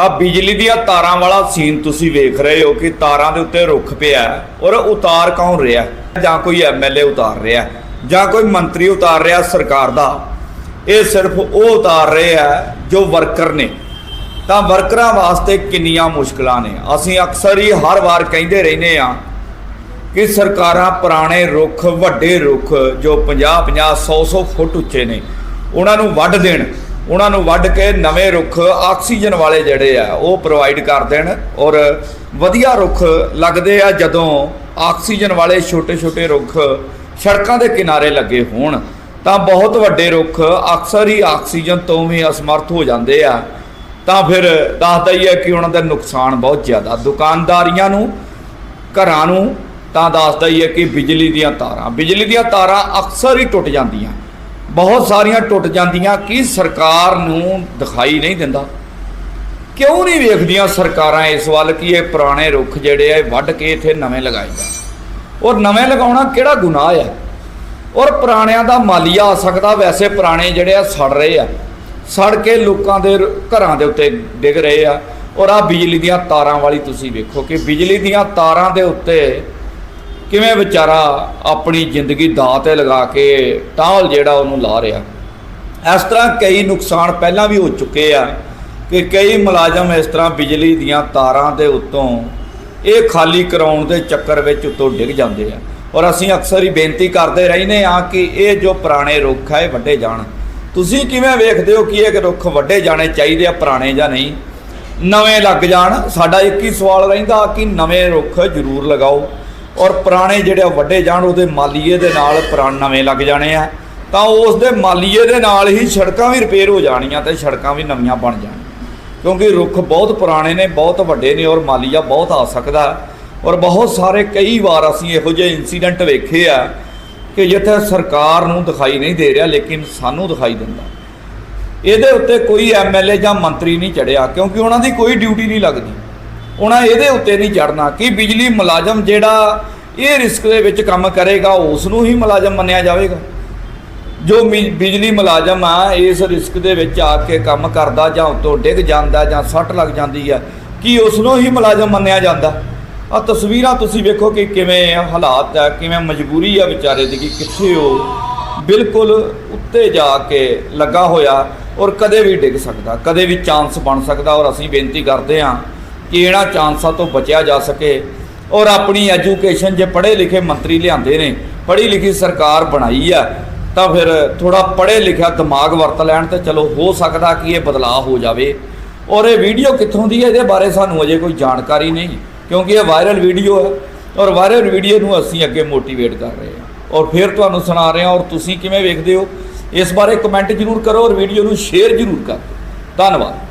ਆ ਬਿਜਲੀ ਦੀਆਂ ਤਾਰਾਂ ਵਾਲਾ ਸੀਨ ਤੁਸੀਂ ਵੇਖ ਰਹੇ ਹੋ ਕਿ ਤਾਰਾਂ ਦੇ ਉੱਤੇ ਰੁੱਖ ਪਿਆ ਔਰ ਉਤਾਰ ਕੌਣ ਰਿਹਾ ਜਾਂ ਕੋਈ ਐਮਐਲਏ ਉਤਾਰ ਰਿਹਾ ਜਾਂ ਕੋਈ ਮੰਤਰੀ ਉਤਾਰ ਰਿਹਾ ਸਰਕਾਰ ਦਾ? ਇਹ ਸਿਰਫ ਉਹ ਉਤਾਰ ਰਹੇ ਆ ਜੋ ਵਰਕਰ ਨੇ। ਤਾਂ ਵਰਕਰਾਂ ਵਾਸਤੇ ਕਿੰਨੀਆਂ ਮੁਸ਼ਕਲਾਂ ਨੇ। ਅਸੀਂ ਅਕਸਰ ਹੀ ਹਰ ਵਾਰ ਕਹਿੰਦੇ ਰਹਿੰਦੇ ਆ ਕਿ ਸਰਕਾਰਾਂ ਪੁਰਾਣੇ ਰੁੱਖ, ਵੱਡੇ ਰੁੱਖ ਜੋ 50 50 100 100 ਫੁੱਟ ਉੱਚੇ ਨੇ, ਉਹਨਾਂ ਨੂੰ ਵੱਢ ਦੇਣ। ਉਹਨਾਂ ਨੂੰ ਵੱਢ ਕੇ ਨਵੇਂ ਰੁੱਖ, ਆਕਸੀਜਨ ਵਾਲੇ ਜਿਹੜੇ ਆ, ਉਹ ਪ੍ਰੋਵਾਈਡ ਕਰ ਦੇਣ ਔਰ ਵਧੀਆ ਰੁੱਖ ਲੱਗਦੇ ਆ ਜਦੋਂ ਆਕਸੀਜਨ ਵਾਲੇ ਛੋਟੇ ਛੋਟੇ ਰੁੱਖ ਸੜਕਾਂ ਦੇ ਕਿਨਾਰੇ ਲੱਗੇ ਹੋਣ, ਤਾਂ ਬਹੁਤ ਵੱਡੇ ਰੁੱਖ ਅਕਸਰ ਹੀ ਆਕਸੀਜਨ ਤੋਂ ਵੀ ਅਸਮਰਥ ਹੋ ਜਾਂਦੇ ਆ। ਤਾਂ ਫਿਰ ਦੱਸਦਾ ਹੀ ਹੈ ਕਿ ਉਹਨਾਂ ਦਾ ਨੁਕਸਾਨ ਬਹੁਤ ਜ਼ਿਆਦਾ। ਦੁਕਾਨਦਾਰੀਆਂ ਨੂੰ, ਘਰਾਂ ਨੂੰ ਤਾਂ ਦੱਸਦਾ ਹੀ ਹੈ ਕਿ ਬਿਜਲੀ ਦੀਆਂ ਤਾਰਾਂ। ਬਿਜਲੀ ਦੀਆਂ ਤਾਰਾਂ ਅਕਸਰ ਹੀ ਟੁੱਟ ਜਾਂਦੀਆਂ। ਬਹੁਤ ਸਾਰੀਆਂ ਟੁੱਟ ਜਾਂਦੀਆਂ ਕਿ ਸਰਕਾਰ ਨੂੰ ਦਿਖਾਈ ਨਹੀਂ ਦਿੰਦਾ। ਕਿਉਂ ਨਹੀਂ ਵੇਖਦੀਆਂ ਸਰਕਾਰਾਂ ਇਸ ਵੱਲ ਕਿ ਇਹ ਪੁਰਾਣੇ ਰੁੱਖ ਜਿਹੜੇ ਆ ਵੱਢ ਕੇ ਇੱਥੇ ਨਵੇਂ ਲਗਾਏ ਜਾਣ? ਔਰ ਨਵੇਂ ਲਗਾਉਣਾ ਕਿਹੜਾ ਗੁਨਾਹ ਆ? ਔਰ ਪੁਰਾਣਿਆਂ ਦਾ ਮਾਲੀਆ ਆ ਸਕਦਾ, ਵੈਸੇ ਪੁਰਾਣੇ ਜਿਹੜੇ ਆ ਸੜ ਰਹੇ ਆ। ਸੜ ਕੇ ਲੋਕਾਂ ਦੇ ਘਰਾਂ ਦੇ ਉੱਤੇ ਡਿੱਗ ਰਹੇ ਆ। ਔਰ ਆ ਬਿਜਲੀ ਦੀਆਂ ਤਾਰਾਂ ਵਾਲੀ ਤੁਸੀਂ ਵੇਖੋ ਕਿ ਬਿਜਲੀ ਦੀਆਂ ਤਾਰਾਂ ਦੇ ਉੱਤੇ ਕਿਵੇਂ ਵਿਚਾਰਾ ਆਪਣੀ ਜ਼ਿੰਦਗੀ ਦਾਅ ਤੇ ਲਗਾ ਕੇ ਟਾਲ ਜਿਹੜਾ ਉਹਨੂੰ ਲਾ ਰਿਹਾ? ਇਸ ਤਰ੍ਹਾਂ ਕਈ ਨੁਕਸਾਨ ਪਹਿਲਾਂ ਵੀ ਹੋ ਚੁੱਕੇ ਆ ਕਿ ਕਈ ਮੁਲਾਜ਼ਮ ਇਸ ਤਰ੍ਹਾਂ ਬਿਜਲੀ ਦੀਆਂ ਤਾਰਾਂ ਦੇ ਉੱਤੋਂ ਇਹ ਖਾਲੀ ਕਰਾਉਣ ਦੇ ਚੱਕਰ ਵਿੱਚ ਉੱਤੋਂ ਡਿੱਗ ਜਾਂਦੇ ਆ। ਔਰ ਅਸੀਂ ਅਕਸਰ ਹੀ ਬੇਨਤੀ ਕਰਦੇ ਰਹਿੰਦੇ ਆ ਕਿ ਇਹ ਜੋ ਪੁਰਾਣੇ ਰੁੱਖ ਆ, ਇਹ ਵੱਡੇ ਜਾਣ। ਤੁਸੀਂ ਕਿਵੇਂ ਵੇਖਦੇ ਹੋ ਕਿ ਇਹ ਰੁੱਖ ਵੱਡੇ ਜਾਣੇ ਚਾਹੀਦੇ ਆ, ਪੁਰਾਣੇ ਜਾਂ ਨਹੀਂ? ਨਵੇਂ ਲੱਗ ਜਾਣ। ਸਾਡਾ ਇੱਕ ਹੀ ਸਵਾਲ ਰਹਿੰਦਾ ਕਿ ਨਵੇਂ ਰੁੱਖ ਜ਼ਰੂਰ ਲਗਾਓ। ਔਰ ਪੁਰਾਣੇ ਜਿਹੜੇ ਆ ਵੱਡੇ ਜਾਣ, ਉਹਦੇ ਮਾਲੀਏ ਦੇ ਨਾਲ ਪੁਰਾਣ ਨਵੇਂ ਲੱਗ ਜਾਣੇ ਆ। ਤਾਂ ਉਸ ਦੇ ਮਾਲੀਏ ਦੇ ਨਾਲ ਹੀ ਸੜਕਾਂ ਵੀ ਰਿਪੇਅਰ ਹੋ ਜਾਣੀਆਂ ਤੇ ਸੜਕਾਂ ਵੀ ਨਵੀਆਂ ਬਣ ਜਾਣ। ਕਿਉਂਕਿ ਰੁੱਖ ਬਹੁਤ ਪੁਰਾਣੇ ਨੇ, ਬਹੁਤ ਵੱਡੇ ਨੇ ਔਰ ਮਾਲੀਆ ਬਹੁਤ ਆ ਸਕਦਾ। ਔਰ ਬਹੁਤ ਸਾਰੇ, ਕਈ ਵਾਰ ਅਸੀਂ ਇਹੋ ਜਿਹੇ ਇਨਸੀਡੈਂਟ ਵੇਖੇ ਆ ਕਿ ਜਿੱਥੇ ਸਰਕਾਰ ਨੂੰ ਦਿਖਾਈ ਨਹੀਂ ਦੇ ਰਿਹਾ, ਲੇਕਿਨ ਸਾਨੂੰ ਦਿਖਾਈ ਦਿੰਦਾ। ਇਹਦੇ ਉੱਤੇ ਕੋਈ ਐਮਐਲਏ ਜਾਂ ਮੰਤਰੀ ਨਹੀਂ ਚੜਿਆ, ਕਿਉਂਕਿ ਉਹਨਾਂ ਦੀ ਕੋਈ ਡਿਊਟੀ ਨਹੀਂ ਲੱਗਦੀ। ਉਹਨਾਂ ਇਹਦੇ ਉੱਤੇ ਨਹੀਂ ਚੜਨਾ ਕਿ ਬਿਜਲੀ ਮੁਲਾਜ਼ਮ ਜਿਹੜਾ ਇਹ ਰਿਸਕ ਦੇ ਵਿੱਚ ਕੰਮ ਕਰੇਗਾ ਉਸ ਨੂੰ ਹੀ ਮੁਲਾਜ਼ਮ ਮੰਨਿਆ ਜਾਵੇਗਾ। ਜੋ ਮਿ- ਬਿਜਲੀ ਮੁਲਾਜ਼ਮ ਆ, ਇਸ ਰਿਸਕ ਦੇ ਵਿੱਚ ਆ ਕੇ ਕੰਮ ਕਰਦਾ ਜਾਂ ਉਤੋਂ ਡਿੱਗ ਜਾਂਦਾ ਜਾਂ ਸੱਟ ਲੱਗ ਜਾਂਦੀ ਆ, ਕਿ ਉਸ ਨੂੰ ਹੀ ਮੁਲਾਜ਼ਮ ਮੰਨਿਆ ਜਾਂਦਾ? ਆ ਤਸਵੀਰਾਂ ਤੁਸੀਂ ਵੇਖੋ ਕਿ ਕਿਵੇਂ ਹਾਲਾਤ ਆ, ਕਿਵੇਂ ਮਜਬੂਰੀ ਆ ਵਿਚਾਰੇ ਦੀ ਕਿ ਕਿੱਥੇ ਉਹ ਬਿਲਕੁਲ ਉੱਤੇ ਜਾ ਕੇ ਲੱਗਾ ਹੋਇਆ ਔਰ ਕਦੇ ਵੀ ਡਿੱਗ ਸਕਦਾ, ਕਦੇ ਵੀ ਚਾਂਸ ਬਣ ਸਕਦਾ ਔਰ ਅਸੀਂ ਬੇਨਤੀ ਕਰਦੇ ਹਾਂ ਕਿ ਇਹਨਾਂ ਚਾਂਸਾਂ ਤੋਂ ਬਚਿਆ ਜਾ ਸਕੇ ਔਰ ਆਪਣੀ ਐਜੂਕੇਸ਼ਨ ਜੇ ਪੜ੍ਹੇ ਲਿਖੇ ਮੰਤਰੀ ਲਿਆਂਦੇ ਨੇ, ਪੜ੍ਹੀ ਲਿਖੀ ਸਰਕਾਰ ਬਣਾਈ ਆ, ਤਾਂ ਫਿਰ ਥੋੜਾ ਪੜ੍ਹੇ ਲਿਖਿਆ ਦਿਮਾਗ ਵਰਤ ਲੈਣ ਤੇ ਚਲੋ ਹੋ ਸਕਦਾ ਕਿ ਇਹ ਬਦਲਾਅ ਹੋ ਜਾਵੇ। ਔਰ ਇਹ ਵੀਡੀਓ ਕਿੱਥੋਂ ਦੀ ਹੈ, ਇਹਦੇ ਬਾਰੇ ਸਾਨੂੰ ਅਜੇ ਕੋਈ ਜਾਣਕਾਰੀ ਨਹੀਂ, ਕਿਉਂਕਿ ਇਹ ਵਾਇਰਲ ਵੀਡੀਓ ਹੈ ਔਰ ਵਾਇਰਲ ਵੀਡੀਓ ਨੂੰ ਅਸੀਂ ਅੱਗੇ ਮੋਟੀਵੇਟ ਕਰ ਰਹੇ ਹਾਂ। ਔਰ ਫਿਰ ਤੁਹਾਨੂੰ ਸੁਣਾ ਰਹੇ ਹਾਂ, ਔਰ ਤੁਸੀਂ ਕਿਵੇਂ ਵੇਖਦੇ ਹੋ, ਇਸ ਬਾਰੇ ਕਮੈਂਟ ਜ਼ਰੂਰ ਕਰੋ ਔਰ ਵੀਡੀਓ ਨੂੰ ਸ਼ੇਅਰ ਜ਼ਰੂਰ ਕਰੋ ਧੰਨਵਾਦ।